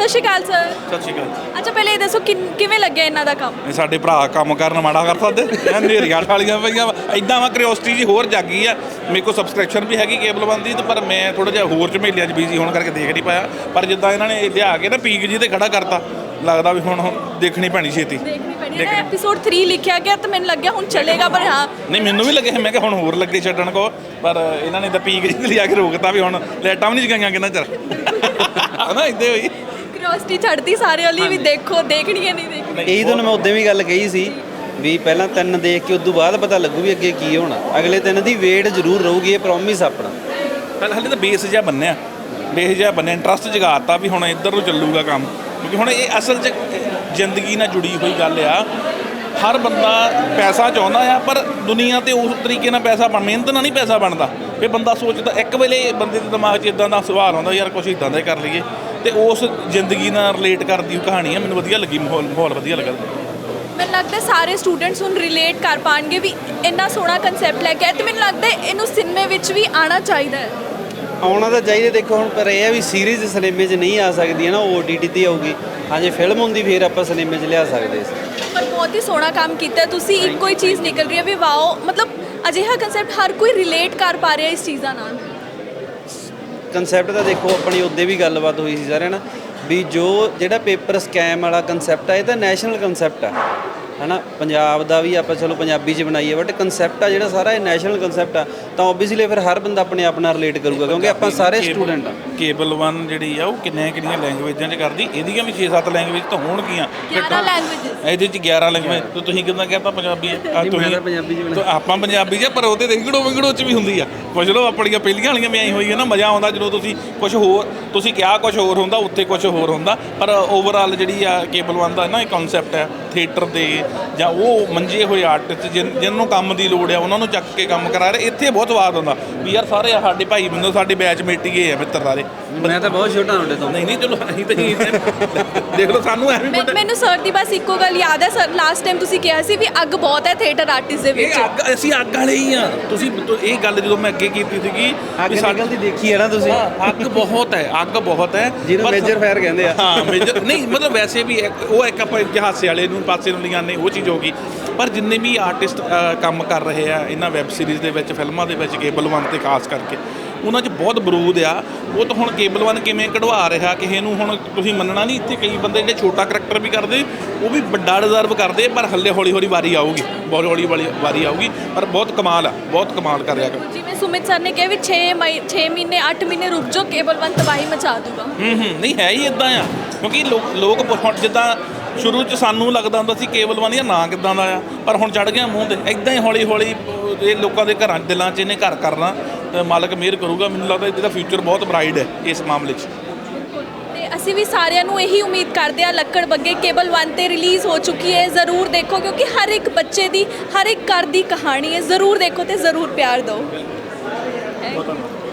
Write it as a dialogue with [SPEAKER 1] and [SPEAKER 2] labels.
[SPEAKER 1] ਸਤਿ ਸ਼੍ਰੀ ਅਕਾਲ ਸਰ
[SPEAKER 2] ਸਤਿ ਸ਼੍ਰੀ ਅਕਾਲ
[SPEAKER 1] ਅੱਛਾ ਪਹਿਲੇ ਇਹ ਦੱਸੋ ਕਿਨ- ਕਿਵੇਂ ਲੱਗਿਆ ਇਹਨਾਂ ਦਾ ਕੰਮ?
[SPEAKER 2] ਇਹ ਸਾਡੇ ਭਰਾ ਕੰਮ ਕਰਨ ਮਾੜਾ ਕਰ ਸਕਦੇ? ਇਹ ਨੇਰੀਆਂ ਠਾਲੀਆਂ ਪਈਆਂ ਐਦਾਂ ਵਾ ਕਿਉਰਿਓਸਿਟੀ ਜੀ ਹੋਰ ਜਾਗੀ ਆ। ਮੇਰੇ ਕੋਲ ਸਬਸਕ੍ਰਿਪਸ਼ਨ ਵੀ ਹੈਗੀ ਕੇਬਲ ਵਨ ਦੀ ਤੇ ਪਰ ਮੈਂ ਥੋੜਾ ਜਿਹਾ ਹੋਰ ਝਮੇਲਿਆਂ 'ਚ ਬਿਜ਼ੀ ਹੋਣ ਕਰਕੇ ਦੇਖ ਨਹੀਂ ਪਾਇਆ। ਪਰ ਜਿੱਦਾਂ ਇਹਨਾਂ ਨੇ ਲਿਆ ਕੇ ਨਾ ਪੀਕ ਜੀ ਤੇ ਖੜਾ ਕਰਤਾ। ਲੱਗਦਾ ਵੀ ਹੁਣ ਦੇਖਣੀ ਪੈਣੀ ਛੇਤੀ।
[SPEAKER 1] ਦੇਖਣੀ ਪੈਣੀ ਹੈ ਐਪੀਸੋਡ 3 ਲਿਖਿਆ ਗਿਆ ਤਾਂ ਮੈਨੂੰ ਲੱਗਿਆ ਹੁਣ ਚੱਲੇਗਾ ਪਰ ਹਾਂ।
[SPEAKER 2] ਨਹੀਂ ਮੈਨੂੰ ਵੀ ਲੱਗੇ ਮੈਂ ਕਿ ਹੁਣ ਹੋਰ ਲੱਗੇ ਛੱਡਣ ਕੋ। ਪਰ ਇਹਨਾਂ ਨੇ ਤਾਂ ਪੀਕ ਜੀ ਤੇ ਲਿਆ ਕੇ ਰੋਕਤਾ ਵੀ ਹੁਣ। ਲਾਈਟਾਂ ਵੀ ਨਹੀਂ ਜਗਾਈਆਂ ਕਿੰਨਾ ਚਿਰ। ਹਨਾ ਇੱਦਾਂ ਹੋਈ।
[SPEAKER 1] ਕਿਉਰਿਓਸਿਟੀ ਛੱਡਦੀ ਸਾਰੇ ਵਾਲੀ ਵੀ ਦੇਖੋ ਦੇਖਣੀ ਹੈ ਨਹੀਂ ਦੇਖਣੀ
[SPEAKER 3] ਇਹੀ ਤੁਹਾਨੂੰ ਮੈਂ ਉਦੋਂ ਵੀ ਗੱਲ ਕਹੀ ਸੀ ਵੀ ਪਹਿਲਾਂ ਤਿੰਨ ਦੇਖ ਕੇ ਉਦੋਂ ਬਾਅਦ ਪਤਾ ਲੱਗੂ ਵੀ ਅੱਗੇ ਕੀ ਹੋਣਾ। ਅਗਲੇ ਤਿੰਨ ਦੀ ਵੇਟ ਜ਼ਰੂਰ ਰਹੂਗੀ ਇਹ ਪ੍ਰੋਮਿਸ ਆਪਣਾ।
[SPEAKER 2] ਪਹਿਲਾਂ ਹਲੇ ਤਾਂ ਬੇਸ ਜਿਹਾ ਬੰਨਿਆ। ਬੇਸ ਜਿਹਾ ਬੰਨਿਆ ਇੰਟਰਸਟ ਜਗਾਤਾ ਵੀ ਹੁਣ ਇੱਧਰ ਨੂੰ ਚੱਲੂਗਾ ਕੰਮ। ਕਿਉਂਕਿ ਹੁਣ ਇਹ ਅਸਲ 'ਚ ਜ਼ਿੰਦਗੀ ਨਾਲ ਜੁੜੀ ਹੋਈ ਗੱਲ ਆ। ਹਰ ਬੰਦਾ ਪੈਸਾ ਚਾਹੁੰਦਾ ਆ ਪਰ ਦੁਨੀਆ ਤੇ ਉਸ ਤਰੀਕੇ ਨਾਲ ਪੈਸਾ ਬਣ ਮਿਹਨਤ ਨਾਲ ਨਹੀਂ ਪੈਸਾ ਬਣਦਾ। ਫਿਰ ਬੰਦਾ ਸੋਚਦਾ ਇੱਕ ਵੇਲੇ ਬੰਦੇ ਦੇ ਦਿਮਾਗ 'ਚ ਇਦਾਂ ਦਾ ਸਵਾਲ ਆਉਂਦਾ ਯਾਰ ਕੁਝ ਇਦਾਂ ਦਾ ਹੀ ਕਰ ਲਈਏ। ਤੇ ਉਸ ਜ਼ਿੰਦਗੀ ਨਾਲ ਰਿਲੇਟ ਕਰਦੀ ਉਹ ਕਹਾਣੀ ਆ ਮੈਨੂੰ ਵਧੀਆ ਲੱਗੀ ਮਾਹੌਲ ਮਾਹੌਲ ਵਧੀਆ ਲੱਗਾ।
[SPEAKER 1] ਮੈਨੂੰ ਲੱਗਦਾ ਸਾਰੇ ਸਟੂਡੈਂਟਸ ਹੁਣ ਰਿਲੇਟ ਕਰ ਪਾਣਗੇ ਵੀ ਇੰਨਾ ਸੋਹਣਾ ਕਨਸੈਪਟ ਲੈ ਕੇ ਤੇ ਮੈਨੂੰ ਲੱਗਦਾ ਇਹਨੂੰ ਸਿਨੇਮੇ ਵਿੱਚ ਵੀ ਆਣਾ ਚਾਹੀਦਾ ਹੈ।
[SPEAKER 3] ਆਉਣਾ ਤਾਂ ਚਾਹੀਦਾ ਦੇਖੋ ਹੁਣ ਪਰ ਇਹ ਆ ਵੀ ਸੀਰੀਜ਼ ਸਿਨੇਮੇ 'ਚ ਨਹੀਂ ਆ ਸਕਦੀ ਹੈ ਨਾ ਉਹ OTT ਤੇ ਆਊਗੀ। ਹਾਂ ਜੇ ਫਿਲਮ ਹੁੰਦੀ ਫੇਰ ਆਪਾਂ ਸਿਨੇਮੇ 'ਚ ਲਿਆ ਸਕਦੇ ਸੀ।
[SPEAKER 1] ਪਰ ਬਹੁਤ ਹੀ ਸੋਹਣਾ ਕੰਮ ਕੀਤਾ ਹੈ ਤੁਸੀਂ ਇੱਕੋ ਹੀ ਚੀਜ਼ ਨਿਕਲ ਰਹੀ ਹੈ ਵੀ ਵਾਓ ਮਤਲਬ ਅਜਿਹਾ ਕਨਸੈਪਟ ਹਰ ਕੋਈ ਰਿਲੇਟ ਕਰ ਪਾ ਰਿਹਾ ਇਸ ਚੀਜ਼ਾਂ ਨਾਲ।
[SPEAKER 3] ਕਨਸੈਪਟ ਤਾਂ ਦੇਖੋ, ਆਪਣੀ ਉੱਦੇ ਵੀ ਗੱਲਬਾਤ ਹੋਈ ਸੀ ਸਾਰਿਆਂ ਨਾਲ, ਵੀ ਜੋ ਜਿਹੜਾ ਪੇਪਰ ਸਕੈਮ ਵਾਲਾ ਕਨਸੈਪਟ ਆ, ਇਹ ਤਾਂ ਨੈਸ਼ਨਲ ਕਨਸੈਪਟ ਆ। ਹਨਾ ਪੰਜਾਬ ਦਾ ਵੀ ਆਪਾਂ ਚਲੋ ਪੰਜਾਬੀ 'ਚ ਬਣਾਈਏ ਬਟ ਕਨਸੈਪਟ ਆ ਜਿਹੜਾ ਸਾਰਾ ਇਹ ਨੈਸ਼ਨਲ ਕਨਸੈਪਟ ਆ ਤਾਂ ਓਬਵੀਅਸਲੀ ਫਿਰ ਹਰ ਬੰਦਾ ਆਪਣੇ ਆਪ ਨਾਲ ਰਿਲੇਟ ਕਰੂਗਾ ਕਿਉਂਕਿ ਆਪਾਂ ਸਾਰੇ ਸਟੂਡੈਂਟ ਆ।
[SPEAKER 2] ਕੇਬਲ 1 ਜਿਹੜੀ ਆ ਉਹ ਕਿੰਨੀਆਂ ਕਿੰਨੀਆਂ ਲੈਂਗੁਏਜਾਂ 'ਚ ਕਰਦੀ ਇਹਦੀਆਂ ਵੀ 6-7 ਲੈਂਗੁਏਜ ਤਾਂ ਹੋਣਗੀਆਂ
[SPEAKER 1] 11 ਲੈਂਗੁਏजेस
[SPEAKER 2] ਇਹਦੇ 'ਚ 11 ਲੈਂਗੁਏਜ ਤੇ ਤੁਸੀਂ ਕਿਦਾਂ ਕਹਿੰਦਾ ਪੰਜਾਬੀ ਆ
[SPEAKER 3] ਨਹੀਂ, ਮੈਂ ਤਾਂ ਪੰਜਾਬੀ 'ਚ
[SPEAKER 2] ਤਾਂ ਆਪਾਂ ਪੰਜਾਬੀ 'ਚ ਪਰ ਉਹਦੇ ਦੇਖੜੋ ਵਿੰਗੜੋ 'ਚ ਵੀ ਹੁੰਦੀ ਆ। ਪੁੱਛ ਲਓ ਆਪਣੀਆਂ ਪਹਿਲੀਆਂ ਵਾਲੀਆਂ ਵੀ ਆਈ ਹੋਈ ਹੈ ਨਾ ਮਜ਼ਾ ਆਉਂਦਾ ਜਦੋਂ ਤੁਸੀਂ ਕੁਝ ਹੋਰ ਤੁਸੀਂ ਕਿਹਾ ਕੁਝ ਹੋਰ ਹੁੰਦਾ ਉੱਥੇ ਕੁਝ ਹੋਰ ਹੁੰਦਾ ਪਰ ਓਵਰਆਲ ਜਿਹੜੀ ਆ ਕੇਬਲ 1 ਦਾ ਨਾ ਇਹ ਕਨਸੈਪਟ ਹੈ ਥੀਏਟਰ ਦੇ ਜਾਂ ਉਹ ਮੰਜੇ ਹੋਏ ਆਰਟਿਸਟ ਜਿਨ ਨੂੰ ਕੰਮ ਦੀ ਲੋੜ ਆ, ਉਹਨਾਂ ਨੂੰ ਚੱਕ ਕੇ ਕੰਮ ਕਰਾ ਰਹੇ। ਇੱਥੇ ਬਹੁਤ ਸਵਾਦ ਹੁੰਦਾ। ਵੀ ਯਾਰ ਸਾਰੇ ਸਾਡੇ ਭਾਈ ਬੰਦੋ, ਸਾਡੇ ਬੈਚ ਮੇਟੀਏ ਹੈ ਮਿੱਤਰ ਸਾਰੇ
[SPEAKER 3] ਮੈਂ ਤਾਂ ਬਹੁਤ ਛੋਟਾ ਤੁਹਾਡੇ ਤੋਂ।
[SPEAKER 2] ਨਹੀਂ ਨਹੀਂ ਚਲੋ ਅਸੀਂ ਤਾਂ ਹੀ ਦੇਖ ਲਓ ਸਾਨੂੰ ਐਵੇਂ
[SPEAKER 1] ਮੈਂ- ਮੈਨੂੰ ਸਰ ਦੀ ਬਸ ਇੱਕੋ ਗੱਲ ਯਾਦ ਹੈ ਸਰ ਲਾਸਟ ਟਾਈਮ ਤੁਸੀਂ ਕਿਹਾ ਸੀ ਵੀ ਅੱਗ ਬਹੁਤ ਹੈ ਥੀਏਟਰ ਆਰਟਿਸਟ ਦੇ
[SPEAKER 2] ਇਹ
[SPEAKER 1] ਵਿੱਚ।
[SPEAKER 2] ਅੱਗ ਅਸੀਂ ਅੱਗ ਵਾਲੇ ਹੀ ਆ ਤੁਸੀਂ ਇਹ ਗੱਲ ਜਦੋਂ ਮੈਂ ਅੱਗੇ ਕੀਤੀ ਸੀਗੀ
[SPEAKER 3] ਅੱਗ
[SPEAKER 2] ਵੀ ਸਾਡੇ-
[SPEAKER 3] ਨਿਕਲਦੀ ਦੇਖੀ ਹੈ ਨਾ ਤੁਸੀਂ।
[SPEAKER 2] ਹਾਂ, ਅੱਗ ਬਹੁਤ ਹੈ ਅੱਗ ਬਹੁਤ ਹੈ।
[SPEAKER 3] ਜਿਹਨੂੰ
[SPEAKER 2] ਪਰ-
[SPEAKER 3] ਮੇਜਰ ਫਾਇਰ ਕਹਿੰਦੇ ਆ।
[SPEAKER 2] ਹਾਂ ਮੇਜਰ ਨਹੀਂ ਮਤਲਬ ਵੈਸੇ ਵੀ ਇੱਕ- ਉਹ ਇੱਕ ਆਪਾਂ ਇਤਿਹਾਸੇ ਵਾਲੇ ਨੂੰ ਪਾਸੇ ਨੂੰ ਲਿਆਨੇ ਉਹ ਚੀਜ਼ ਹੋ ਗਈ। ਪਰ ਜਿੰਨੇ ਵੀ ਆਰਟਿਸਟ ਕੰਮ ਕਰ ਰਹੇ ਆ ਇਹਨਾਂ ਵੈਬ ਸੀਰੀਜ਼ ਦੇ ਵਿੱਚ ਫਿਲਮਾਂ ਦੇ ਵਿੱਚ ਕੇਬਲ ਵਨ ਤੇ ਖਾਸ ਕਰਕੇ ਉਹਨਾਂ 'ਚ ਬਹੁਤ ਬਰੂਦ ਆ। ਉਹ ਤਾਂ ਹੁਣ ਕੇਬਲ ਵਨ ਕਿਵੇਂ ਕਢਵਾ ਰਿਹਾ ਕਿਸੇ ਨੂੰ ਹੁਣ ਤੁਸੀਂ ਮੰਨਣਾ ਨਹੀਂ ਇੱਥੇ ਕਈ ਬੰਦੇ ਜਿਹੜੇ ਛੋਟਾ ਕਰੈਕਟਰ ਵੀ ਕਰਦੇ ਉਹ ਵੀ ਵੱਡਾ ਡਿਜ਼ਰਵ ਕਰਦੇ ਪਰ ਹੱਲੇ ਹੌਲੀ ਹੌਲੀ ਵਾਰੀ ਆਊਗੀ। ਬਹੁਤ ਹੌਲੀ ਵਾਲੀ ਵਾਰੀ ਆਊਗੀ ਪਰ ਬਹੁਤ ਕਮਾਲ ਆ ਬਹੁਤ ਕਮਾਲ ਕਰ ਰਿਹਾ।
[SPEAKER 1] ਜਿਵੇਂ ਸੁਮਿਤ ਸਰ ਨੇ ਕਿਹਾ ਵੀ 6 ਮਈ 6 ਮਹੀਨੇ 8 ਮਹੀਨੇ ਰੁਕ ਜਾਓ ਕੇਬਲ ਵਨ ਤਬਾਹੀ ਮਚਾ ਦੂਗਾ।
[SPEAKER 2] ਹੂੰ ਹੂੰ ਨਹੀਂ ਹੈ ਹੀ ਇਦਾਂ ਆ ਕਿਉਂਕਿ ਲੋਕ ਲੋਕ ਹੁਣ ਜਿੱਦਾਂ ਸ਼ੁਰੂ ਚ ਸਾਨੂੰ ਲੱਗਦਾ ਹੁੰਦਾ ਸੀ ਕੇਬਲ ਵਨ ਇਹ ਨਾਂ ਕਿਦਾਂ ਦਾ ਆ ਪਰ ਹੁਣ ਚੜ ਗਿਆ ਮੂੰਹ ਤੇ ਇਦਾਂ ਹੀ ਹੌਲੀ ਹੌਲੀ ਇਹ ਲੋਕਾਂ ਦੇ ਘਰਾਂ ਦਿਲਾਂ 'ਚ ਇਹਨੇ ਘਰ ਕਰਨਾ। ਮਾਲਕ ਮਿਹਰ ਕਰੂਗਾ, ਮੈਨੂੰ ਲੱਗਦਾ ਇਹਦਾ ਫਿਊਚਰ ਬਹੁਤ ਬ੍ਰਾਈਟ ਹੈ ਇਸ ਮਾਮਲੇ 'ਚ।
[SPEAKER 1] ਤੇ ਅਸੀਂ ਵੀ ਸਾਰਿਆਂ ਨੂੰ ਇਹੀ ਉਮੀਦ ਕਰਦੇ ਹਾਂ ਲੱਕੜ ਬੱਗੇ ਕੇਬਲ 1 ਤੇ ਰਿਲੀਜ਼ ਹੋ ਚੁੱਕੀ ਹੈ। ਜ਼ਰੂਰ ਦੇਖੋ, ਕਿਉਂਕਿ ਹਰ ਇੱਕ ਬੱਚੇ ਦੀ, ਹਰ ਇੱਕ ਘਰ ਦੀ ਕਹਾਣੀ ਹੈ। ਜ਼ਰੂਰ ਦੇਖੋ ਤੇ ਜ਼ਰੂਰ ਪਿਆਰ ਦਿਓ।